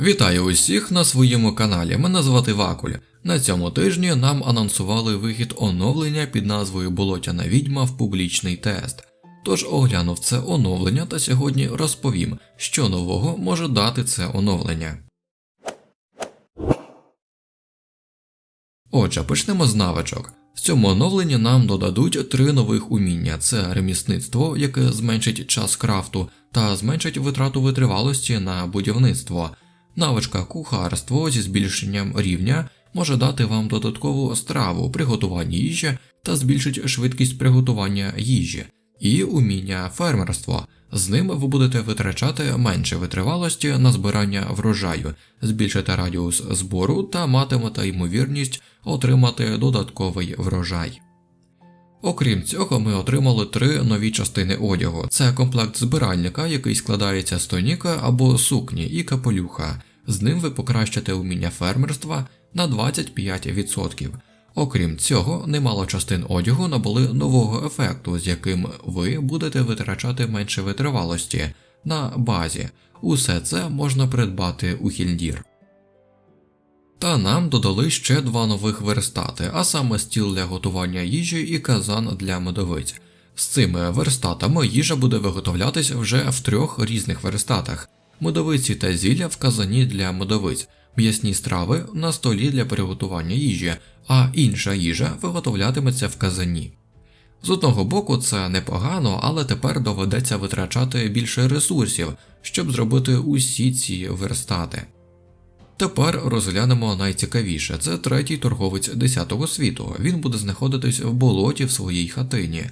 Вітаю усіх на своєму каналі. Мене звати Вакуль. На цьому тижні нам анонсували вихід оновлення під назвою Болотяна відьма в публічний тест. Тож оглянув це оновлення та сьогодні розповім, що нового може дати це оновлення. Отже, почнемо з навичок. В цьому оновленні нам додадуть три нових уміння: це ремісництво, яке зменшить час крафту та зменшить витрату витривалості на будівництво. Навичка кухарство зі збільшенням рівня може дати вам додаткову страву приготування їжі та збільшить швидкість приготування їжі, і уміння фермерство. З ним ви будете витрачати менше витривалості на збирання врожаю, збільшите радіус збору та матимете ймовірність отримати додатковий врожай. Окрім цього, ми отримали три нові частини одягу: це комплект збиральника, який складається з тоніка або сукні і капелюха. З ним ви покращите уміння фермерства на 25%. Окрім цього, немало частин одягу набули нового ефекту, з яким ви будете витрачати менше витривалості на базі. Усе це можна придбати у Хільдір. Та нам додали ще два нових верстати, а саме стіл для готування їжі і казан для медовиць. З цими верстатами їжа буде виготовлятись вже в трьох різних верстатах: медовиці та зілля в казані для медовиць, м'ясні страви на столі для приготування їжі, а інша їжа виготовлятиметься в казані. З одного боку, це непогано, але тепер доведеться витрачати більше ресурсів, щоб зробити усі ці верстати. Тепер розглянемо найцікавіше це третій торговець 10-го світу. Він буде знаходитись в болоті в своїй хатині.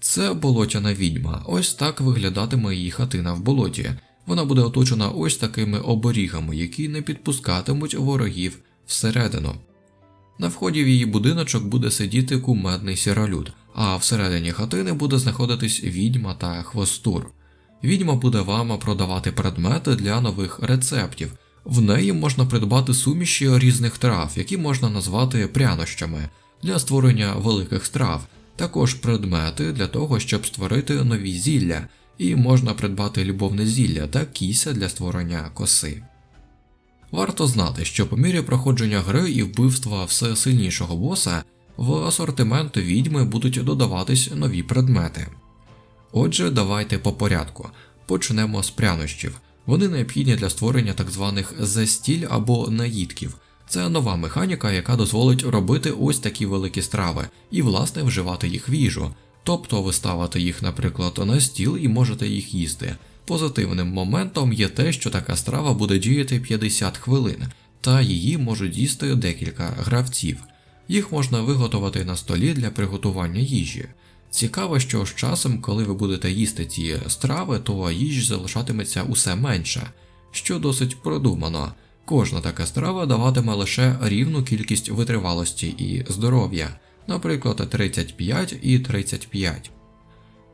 Це болотяна відьма, ось так виглядатиме її хатина в болоті. Вона буде оточена ось такими оберігами, які не підпускатимуть ворогів всередину. На вході в її будиночок буде сидіти кумедний сіролюд, а всередині хатини буде знаходитись відьма та хвостур. Відьма буде вам продавати предмети для нових рецептів. В неї можна придбати суміші різних трав, які можна назвати прянощами для створення великих страв, також предмети для того, щоб створити нові зілля, і можна придбати любовне зілля та кіся для створення коси. Варто знати, що по мірі проходження гри і вбивства все сильнішого боса в асортимент відьми будуть додаватись нові предмети. Отже, давайте по порядку почнемо з прянощів. Вони необхідні для створення так званих застіль або наїдків. Це нова механіка, яка дозволить робити ось такі великі страви і, власне, вживати їх в їжу. Тобто ви ставите їх, наприклад, на стіл і можете їх їсти. Позитивним моментом є те, що така страва буде діяти 50 хвилин, та її можуть їсти декілька гравців. Їх можна виготовити на столі для приготування їжі. Цікаво, що з часом, коли ви будете їсти ці страви, то їжі залишатиметься усе менше, що досить продумано. Кожна така страва даватиме лише рівну кількість витривалості і здоров'я, наприклад, 35 і 35.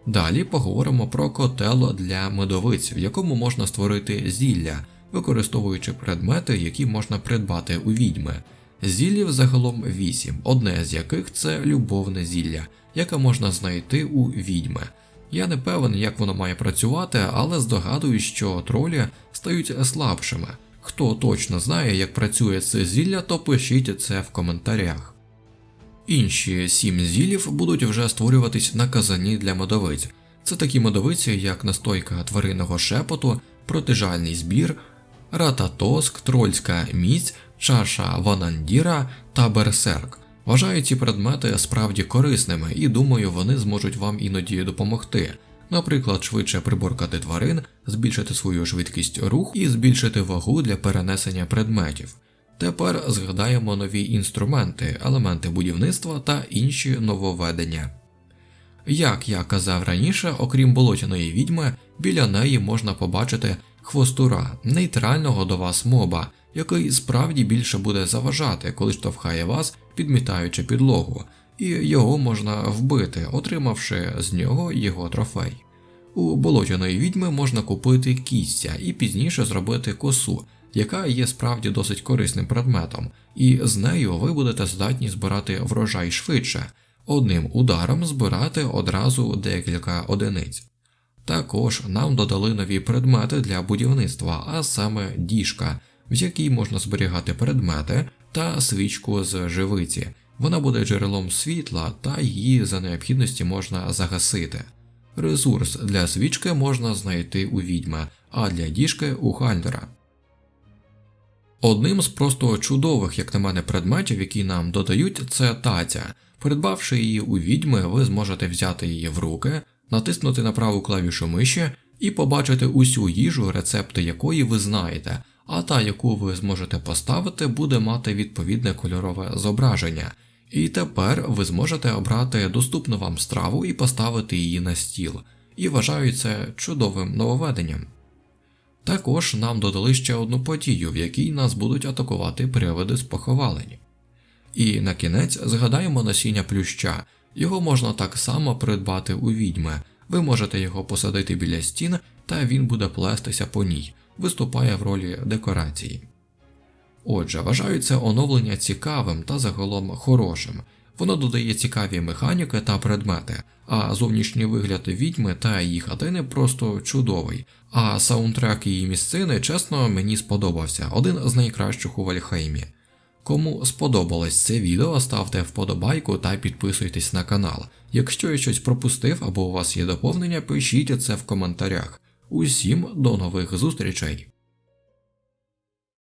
Далі поговоримо про котел для медовиць, в якому можна створити зілля, використовуючи предмети, які можна придбати у відьми. Зіллів загалом 8, одне з яких це любовне зілля, яке можна знайти у відьми. Я не певен, як воно має працювати, але здогадуюсь, що тролі стають слабшими. Хто точно знає, як працює це зілля, то пишіть це в коментарях. Інші сім зілів будуть вже створюватись на казані для медовиць. Це такі медовиці, як настойка тваринного шепоту, протижальний збір, рататоск, трольська міць, чаша ванандіра та берсерк. Вважаю ці предмети справді корисними і думаю, вони зможуть вам іноді допомогти. Наприклад, швидше приборкати тварин, збільшити свою швидкість руху і збільшити вагу для перенесення предметів. Тепер згадаємо нові інструменти, елементи будівництва та інші нововведення. Як я казав раніше, окрім болотяної відьми, біля неї можна побачити хвостура, нейтрального до вас моба, який справді більше буде заважати, коли штовхає вас, підмітаючи підлогу, і його можна вбити, отримавши з нього його трофей. У болотяної відьми можна купити кістя і пізніше зробити косу, яка є справді досить корисним предметом, і з нею ви будете здатні збирати врожай швидше, одним ударом збирати одразу декілька одиниць. Також нам додали нові предмети для будівництва, а саме діжка. в якій можна зберігати предмети та свічку з живиці. Вона буде джерелом світла, та її за необхідності можна загасити. Ресурс для свічки можна знайти у відьми, а для діжки у Хальдера. Одним з просто чудових, як на мене, предметів, які нам додають, це таця. Придбавши її у відьми, ви зможете взяти її в руки, натиснути на праву клавішу миші і побачити усю їжу, рецепти якої ви знаєте, а та, яку ви зможете поставити, буде мати відповідне кольорове зображення. І тепер ви зможете обрати доступну вам страву і поставити її на стіл. І вважаю це чудовим нововведенням. Також нам додали ще одну подію, в якій нас будуть атакувати привиди з поховалень. І на кінець згадаємо насіння плюща, його можна так само придбати у відьми, ви можете його посадити біля стін, та він буде плестися по ній, виступає в ролі декорації. Отже, вважаю це оновлення цікавим та загалом хорошим. Воно додає цікаві механіки та предмети, а зовнішній вигляд відьми та її хатини просто чудовий. А саундтрек її місцини, чесно, мені сподобався, один з найкращих у Вальхеймі. Кому сподобалось це відео, ставте вподобайку та підписуйтесь на канал. Якщо я щось пропустив або у вас є доповнення, пишіть це в коментарях. Усім до нових зустрічей!